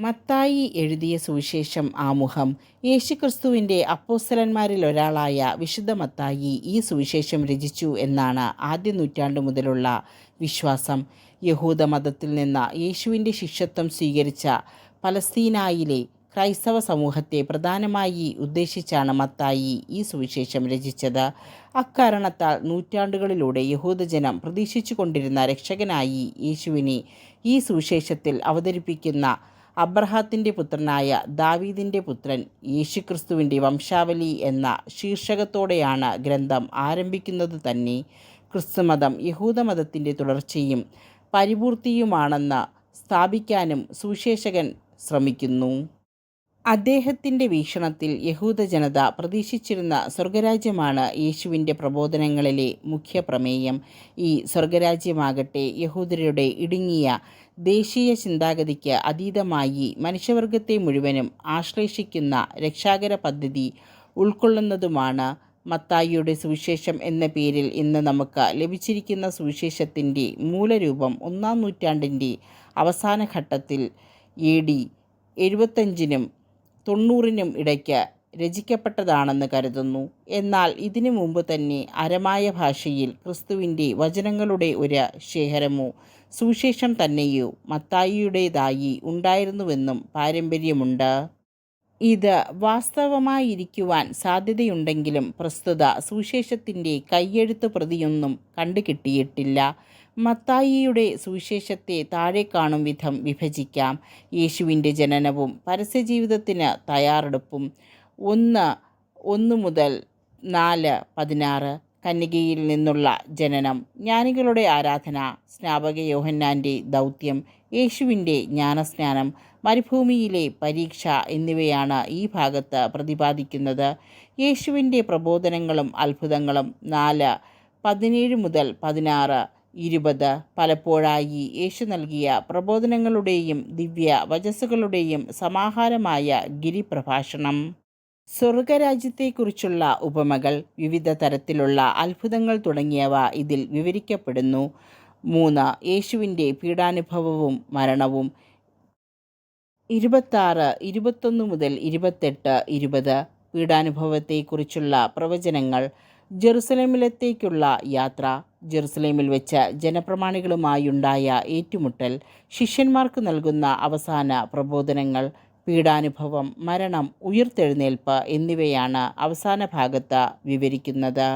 മത്തായി എഴുതിയ സുവിശേഷം ആമുഖം. യേശുക്രിസ്തുവിന്റെ അപ്പോസ്തലന്മാരിൽ ഒരാളായ വിശുദ്ധ മത്തായി ഈ സുവിശേഷം രചിച്ചു എന്നാണ് ആദ്യ നൂറ്റാണ്ട് മുതലുള്ള വിശ്വാസം. യഹൂദ മതത്തിൽ നിന്ന് യേശുവിന്റെ ശിഷ്യത്വം സ്വീകരിച്ച പലസ്തീനായിലെ ക്രൈസ്തവ സമൂഹത്തെ പ്രധാനമായി ഉദ്ദേശിച്ചാണ് മത്തായി ഈ സുവിശേഷം രചിച്ചത്. അക്കാരണത്താൽ നൂറ്റാണ്ടുകളിലൂടെ യഹൂദജനം പ്രതീക്ഷിച്ചു കൊണ്ടിരുന്ന രക്ഷകനായി യേശുവിനെ ഈ സുവിശേഷത്തിൽ അവതരിപ്പിക്കുന്ന അബ്രഹാത്തിന്റെ പുത്രനായ ദാവീദിന്റെ പുത്രൻ യേശുക്രിസ്തുവിന്റെ വംശാവലി എന്ന ശീർഷകത്തോടെയാണ് ഗ്രന്ഥം ആരംഭിക്കുന്നത് തന്നെ. ക്രിസ്തുമതം യഹൂദമതത്തിന്റെ തുടർച്ചയും പരിപൂർത്തിയുമാണെന്ന് സ്ഥാപിക്കാനും സുവിശേഷകൻ ശ്രമിക്കുന്നു. അദ്ദേഹത്തിന്റെ വീക്ഷണത്തിൽ യഹൂദ ജനത പ്രതീക്ഷിച്ചിരുന്ന സ്വർഗരാജ്യമാണ് യേശുവിന്റെ പ്രബോധനങ്ങളിലെ മുഖ്യ പ്രമേയം. ഈ സ്വർഗരാജ്യമാകട്ടെ യഹൂദരുടെ ഇടുങ്ങിയ ദേശീയ ചിന്താഗതിക്ക് അതീതമായി മനുഷ്യവർഗത്തെ മുഴുവനും ആശ്ലേഷിക്കുന്ന രക്ഷാകര പദ്ധതി ഉൾക്കൊള്ളുന്നതുമാണ് മത്തായിയുടെ സുവിശേഷം എന്ന പേരിൽ ഇന്ന് നമുക്ക് ലഭിച്ചിരിക്കുന്ന സുവിശേഷത്തിന്റെ മൂലരൂപം ഒന്നാം നൂറ്റാണ്ടിന്റെ അവസാന ഘട്ടത്തിൽ എ ഡി എഴുപത്തഞ്ചിനും തൊണ്ണൂറിനും ഇടയ്ക്ക് രചിക്കപ്പെട്ടതാണെന്ന് കരുതുന്നു. എന്നാൽ ഇതിനു മുമ്പ് തന്നെ അരമായ ഭാഷയിൽ ക്രിസ്തുവിന്റെ വചനങ്ങളുടെ ഒരു ശേഖരമോ സുവിശേഷം തന്നെയോ മത്തായിയുടേതായി ഉണ്ടായിരുന്നുവെന്നും പാരമ്പര്യമുണ്ട്. ഇത് വാസ്തവമായിരിക്കുവാൻ സാധ്യതയുണ്ടെങ്കിലും പ്രസ്തുത സുവിശേഷത്തിന്റെ കയ്യെഴുത്ത് പ്രതിയൊന്നും കണ്ടുകിട്ടിയിട്ടില്ല. മത്തായിയുടെ സുവിശേഷത്തെ താഴെ കാണും വിധം വിഭജിക്കാം. യേശുവിന്റെ ജനനവും പരസ്യജീവിതത്തിന് തയ്യാറെടുപ്പും ഒന്ന് ഒന്ന് മുതൽ നാല് പതിനാറ് കന്യകയിൽ നിന്നുള്ള ജനനം. ജ്ഞാനികളുടെ ആരാധന സ്നാപക യോഹന്നാന്റെ ദൗത്യം യേശുവിന്റെ ജ്ഞാനസ്നാനം മരുഭൂമിയിലെ പരീക്ഷ എന്നിവയാണ് ഈ ഭാഗത്ത് പ്രതിപാദിക്കുന്നത്. യേശുവിന്റെ പ്രബോധനങ്ങളും അത്ഭുതങ്ങളും നാല് പതിനേഴ് മുതൽ പതിനാറ് ഇരുപത്. പലപ്പോഴായി യേശു നൽകിയ പ്രബോധനങ്ങളുടെയും ദിവ്യ വചസ്സുകളുടെയും സമാഹാരമായ ഗിരിപ്രഭാഷണം. സ്വർഗരാജ്യത്തെക്കുറിച്ചുള്ള ഉപമകൾ വിവിധ തരത്തിലുള്ള അത്ഭുതങ്ങൾ തുടങ്ങിയവ ഇതിൽ വിവരിക്കപ്പെടുന്നു. മൂന്ന് യേശുവിന്റെ പീഡാനുഭവവും മരണവും. ഇരുപത്താറ് ഇരുപത്തൊന്ന് മുതൽ ഇരുപത്തെട്ട് ഇരുപത്. പീഡാനുഭവത്തെക്കുറിച്ചുള്ള പ്രവചനങ്ങൾ ജെറുസലേമിലത്തേക്കുള്ള യാത്ര ജെറുസലേമിൽ വെച്ച് ജനപ്രമാണികളുമായുണ്ടായ ഏറ്റുമുട്ടൽ ശിഷ്യന്മാർക്ക് നൽകുന്ന അവസാന പ്രബോധനങ്ങൾ പീഡാനുഭവം മരണം ഉയർത്തെഴുന്നേൽപ്പ് എന്നിവയാണ് അവസാന ഭാഗത്ത് വിവരിക്കുന്നത്.